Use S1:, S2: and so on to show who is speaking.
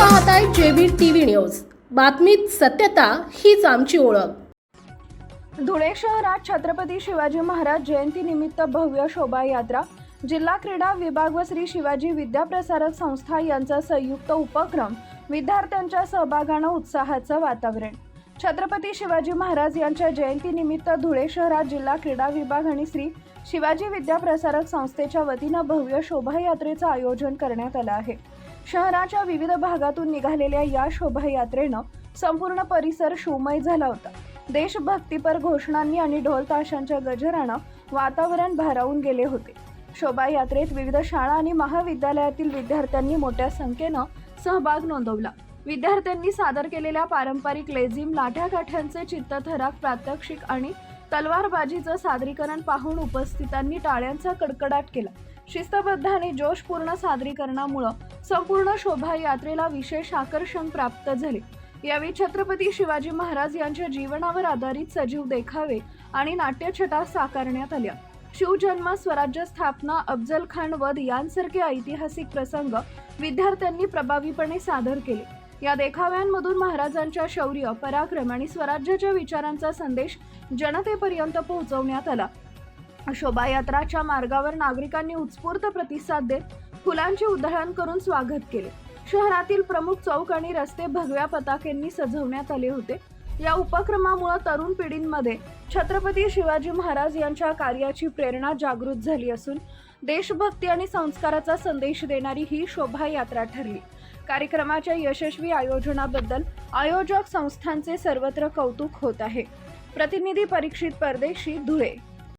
S1: पाहताय JB TV news. बातमीत सत्यता हीच आमची ओळख.
S2: धुळे शहरात छत्रपती शिवाजी महाराज जयंतीनिमित्त भव्य शोभायात्रा. जिल्हा क्रीडा विभाग व श्री शिवाजी विद्याप्रसारक संस्था यांचा संयुक्त उपक्रम विद्यार्थ्यांच्या सहभागानं उत्साहाचं वातावरण. छत्रपती शिवाजी महाराज यांच्या जयंतीनिमित्त धुळे शहरात जिल्हा क्रीडा विभाग आणि श्री शिवाजी विद्याप्रसारक संस्थेच्या वतीनं भव्य शोभायात्रेचं आयोजन करण्यात आलं आहे. शहराच्या विविध भागातून निघालेल्या या शोभायात्रेनं संपूर्ण परिसर शिवमय झाला होता. देशभक्तीपर घोषणांनी आणि ढोल ताशांच्या गजरानं वातावरण भारावून गेले होते. शोभायात्रेत विविध शाळा आणि महाविद्यालयातील विद्यार्थ्यांनी मोठ्या संख्येनं सहभाग नोंदवला. विद्यार्थ्यांनी सादर केलेल्या पारंपरिक लेझिम लाठ्याकाठ्यांचे चित्तथराक प्रात्यक्षिक आणि तलवारबाजीचं सादरीकरण पाहून उपस्थितांनी टाळ्यांचा कडकडाट केला. शिस्तबद्ध आणि जोशपूर्ण सादरीकरणामुळं संपूर्ण शोभायात्रेला विशेष आकर्षण प्राप्त झाले. यावेळी छत्रपती शिवाजी महाराज यांच्या जीवनावर आधारित सजीव देखावे आणि नाट्यछटा साकारण्यात आल्या. शिवजन्म स्वराज्य स्थापना अफजल खान वध यांसारखे ऐतिहासिक प्रसंग विद्यार्थ्यांनी प्रभावीपणे सादर केले. या देखाव्यांमधून महाराजांच्या शौर्य पराक्रम आणि स्वराज्याच्या विचारांचा संदेश जनतेपर्यंत पोहोचवण्यात आला. शोभायात्राच्या मार्गावर नागरिकांनी उत्स्फूर्त प्रतिसाद देत फुलांचे उधळण करून स्वागत केले. शहरातील प्रमुख चौक आणि रस्ते भगव्या पताकेंनी सजवण्यात आले होते. या उपक्रमामुळे तरुण पिढींमध्ये छत्रपती शिवाजी महाराज यांच्या कार्याची प्रेरणा जागृत झाली असून देशभक्ती आणि संस्काराचा संदेश देणारी ही शोभायात्रा ठरली. कार्यक्रमाच्या यशस्वी आयोजनाबद्दल आयोजक संस्थांचे सर्वत्र कौतुक होत आहे. प्रतिनिधी परीक्षित परदेशी धुळे.